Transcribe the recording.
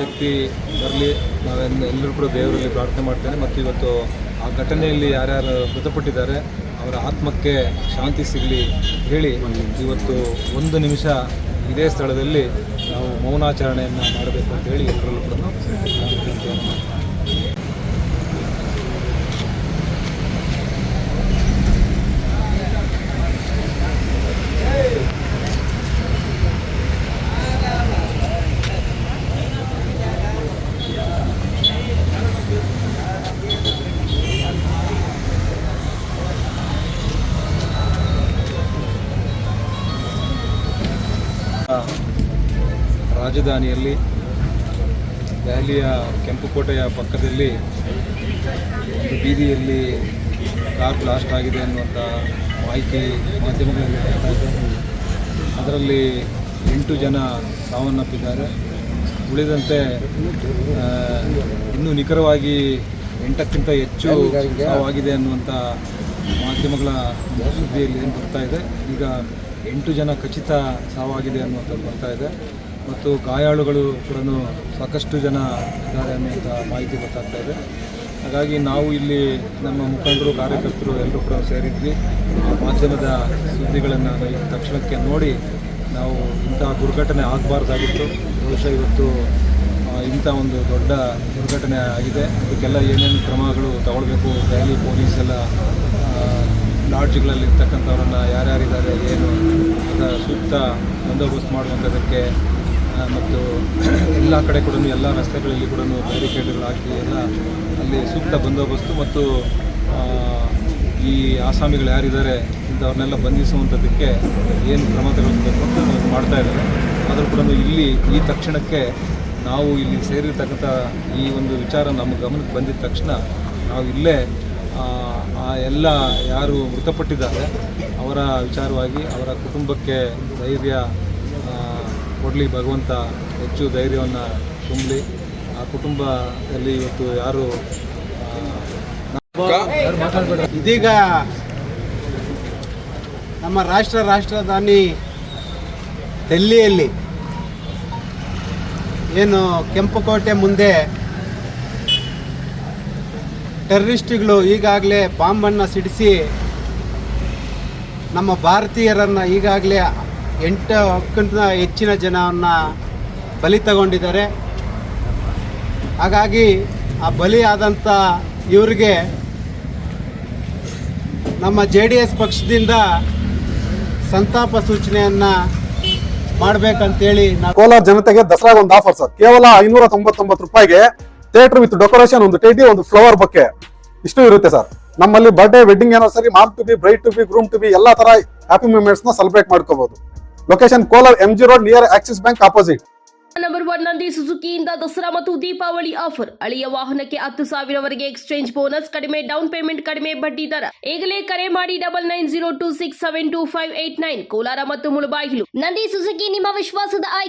ಶಕ್ತಿ ಬರಲಿ ನಾವೆಲ್ಲ ಎಲ್ಲರೂ ಕೂಡ ದೇವರಲ್ಲಿ ಪ್ರಾರ್ಥನೆ ಮಾಡ್ತೇನೆ. ಮತ್ತು ಇವತ್ತು ಆ ಘಟನೆಯಲ್ಲಿ ಯಾರ್ಯಾರು ಮೃತಪಟ್ಟಿದ್ದಾರೆ, ಅವರ ಆತ್ಮಕ್ಕೆ ಶಾಂತಿ ಸಿಗಲಿ ಹೇಳಿ ಇವತ್ತು ಒಂದು ನಿಮಿಷ ಇದೇ ಸ್ಥಳದಲ್ಲಿ ನಾವು ಮೌನಾಚರಣೆಯನ್ನು ಮಾಡಬೇಕು ಅಂತ ಹೇಳಿ ಎಲ್ಲರಲ್ಲೂ ಕೂಡ ರಾಜಧಾನಿಯಲ್ಲಿ ದೆಹಲಿಯ ಕೆಂಪುಕೋಟೆಯ ಪಕ್ಕದಲ್ಲಿ ಒಂದು ಬೀದಿಯಲ್ಲಿ ಕಾರ್ ಬ್ಲಾಸ್ಟ್ ಆಗಿದೆ ಅನ್ನುವಂಥ ಮಾಹಿತಿ ಮಾಧ್ಯಮಗಳಲ್ಲಿ ಅದರಲ್ಲಿ ಎಂಟು ಜನ ಸಾವನ್ನಪ್ಪಿದ್ದಾರೆ. ಉಳಿದಂತೆ ಇನ್ನೂ ನಿಖರವಾಗಿ ಎಂಟಕ್ಕಿಂತ ಹೆಚ್ಚು ಸಾವಾಗಿದೆ ಅನ್ನುವಂಥ ಮಾಧ್ಯಮಗಳ ಸುದ್ದಿಯಲ್ಲಿ ಏನು ಬರ್ತಾ ಇದೆ. ಈಗ ಎಂಟು ಜನ ಖಚಿತ ಸಾವಾಗಿದೆ ಅನ್ನುವಂಥದ್ದು ಬರ್ತಾ ಇದೆ. ಮತ್ತು ಗಾಯಾಳುಗಳು ಕೂಡ ಸಾಕಷ್ಟು ಜನ ಇದ್ದಾರೆ ಅನ್ನುವಂಥ ಮಾಹಿತಿ ಗೊತ್ತಾಗ್ತಾ ಇದೆ. ಹಾಗಾಗಿ ನಾವು ಇಲ್ಲಿ ನಮ್ಮ ಮುಖಂಡರು, ಕಾರ್ಯಕರ್ತರು ಎಲ್ಲರೂ ಕೂಡ ಸೇರಿದ್ವಿ. ಮಾಧ್ಯಮದ ಸುದ್ದಿಗಳನ್ನು ತಕ್ಷಣಕ್ಕೆ ನೋಡಿ ನಾವು ಇಂತಹ ದುರ್ಘಟನೆ ಆಗಬಾರ್ದಾಗಿತ್ತು. ಬಹುಶಃ ಇವತ್ತು ಇಂಥ ಒಂದು ದೊಡ್ಡ ದುರ್ಘಟನೆ ಆಗಿದೆ. ಅದಕ್ಕೆಲ್ಲ ಏನೇನು ಕ್ರಮಗಳು ತಗೊಳ್ಬೇಕು? ದೆಹಲಿ ಪೊಲೀಸ್ ಎಲ್ಲ ಲಾಡ್ಜ್ಗಳಲ್ಲಿ ಇರ್ತಕ್ಕಂಥವ್ರನ್ನ ಯಾರ್ಯಾರಿದ್ದಾರೆ, ಏನು ಸೂಕ್ತ ಬಂದೋಬಸ್ತ್ ಮಾಡುವಂಥದ್ದಕ್ಕೆ ಮತ್ತು ಎಲ್ಲ ಕಡೆ ಕೂಡ ಎಲ್ಲ ರಸ್ತೆಗಳಲ್ಲಿ ಕೂಡ ಬ್ಯಾರಿಕೇಡ್ಗಳು ಹಾಕಿ ಎಲ್ಲ ಅಲ್ಲಿ ಸೂಕ್ತ ಬಂದೋಬಸ್ತು ಮತ್ತು ಈ ಆಸಾಮಿಗಳು ಯಾರಿದ್ದಾರೆ ಇಂಥವ್ರನ್ನೆಲ್ಲ ಬಂಧಿಸುವಂಥದ್ದಕ್ಕೆ ಏನು ಕ್ರಮ ತಗೊಳ್ಬೇಕು ಅಂತ ಮಾಡ್ತಾ ಇದ್ದಾರೆ. ಆದರೂ ಕೂಡ ಇಲ್ಲಿ ಈ ತಕ್ಷಣಕ್ಕೆ ನಾವು ಇಲ್ಲಿ ಸೇರಿರ್ತಕ್ಕಂಥ ಈ ಒಂದು ವಿಚಾರ ನಮ್ಮ ಗಮನಕ್ಕೆ ಬಂದಿದ್ದ ತಕ್ಷಣ ನಾವು ಇಲ್ಲೇ, ಆ ಎಲ್ಲ ಯಾರು ಮೃತಪಟ್ಟಿದ್ದಾರೆ ಅವರ ವಿಚಾರವಾಗಿ ಅವರ ಕುಟುಂಬಕ್ಕೆ ಧೈರ್ಯ ಕೊಡಲಿ ಭಗವಂತ ಹೆಚ್ಚು ಧೈರ್ಯವನ್ನು ತುಂಬಲಿ. ಆ ಕುಟುಂಬದಲ್ಲಿ ಇವತ್ತು ಯಾರು ಇದೀಗ ನಮ್ಮ ರಾಷ್ಟ್ರ ರಾಷ್ಟ್ರಧಾನಿ ಡೆಲ್ಲಿಯಲ್ಲಿ ಏನು ಕೆಂಪುಕೋಟೆ ಮುಂದೆ ಟೆರ್ರಿಸ್ಟ್ಗಳು ಈಗಾಗಲೇ ಬಾಂಬನ್ನು ಸಿಡಿಸಿ ನಮ್ಮ ಭಾರತೀಯರನ್ನು ಈಗಾಗಲೇ ಎಂಟಕ್ಕಿಂತ ಹೆಚ್ಚಿನ ಜನವನ್ನು ಬಲಿ ತಗೊಂಡಿದ್ದಾರೆ. ಹಾಗಾಗಿ ಆ ಬಲಿ ಆದಂಥ ಇವರಿಗೆ ನಮ್ಮ ಜೆ ಡಿ ಎಸ್ ಪಕ್ಷದಿಂದ ಸಂತಾಪ ಸೂಚನೆಯನ್ನು ಮಾಡಬೇಕಂತೇಳಿ ಕೋಲಾರ ಜನತೆಗೆ ದಸರಾ ಒಂದು ಆಫರ್ ಸರ್. ಕೇವಲ ಐನೂರ ತೊಂಬತ್ತೊಂಬತ್ತು ರೂಪಾಯಿಗೆ ಥಿಯೇಟರ್ ವಿತ್ ಡೆಕೋರೇಷನ್ ಒಂದು ಟೇಟಿ ಒಂದು ಫ್ಲವರ್ ಬೊಕ್ಕೆ ಇಷ್ಟು ಇರುತ್ತೆ ಸರ್. ನಮ್ಮಲ್ಲಿ birthday wedding anniversary mom to be bride to be groom to be ಎಲ್ಲ ತರ ಹ್ಯಾಪಿ ಮೂಮೆಂಟ್ಸ್ನ ಸೆಲೆಬ್ರೇಟ್ ಮಾಡ್ಕೋಬಹುದು location Kolar M G road near Axis bank opposite number one Nandi ಸುಜುಕಿಯಿಂದ Dasara ಮತ್ತು ದೀಪಾವಳಿ ಆಫರ್ ಅಳಿಯ ವಾಹನಕ್ಕೆ ಹತ್ತು ಸಾವಿರವರೆಗೆ ಎಕ್ಸ್ಚೇಂಜ್ ಬೋನಸ್ ಕಡಿಮೆ ಡೌನ್ ಪೇಮೆಂಟ್ ಕಡಿಮೆ ಬಡ್ಡಿ ದರ. ಈಗಲೇ ಕರೆ ಮಾಡಿ double nine zero two six seven two five eight nine Kolar ಮತ್ತು ಮುಳಬಾಗಿಲು. ನಂದಿ ಸುಜುಕಿ, ನಿಮ್ಮ ವಿಶ್ವಾಸದ ಆಯ್ಕೆ.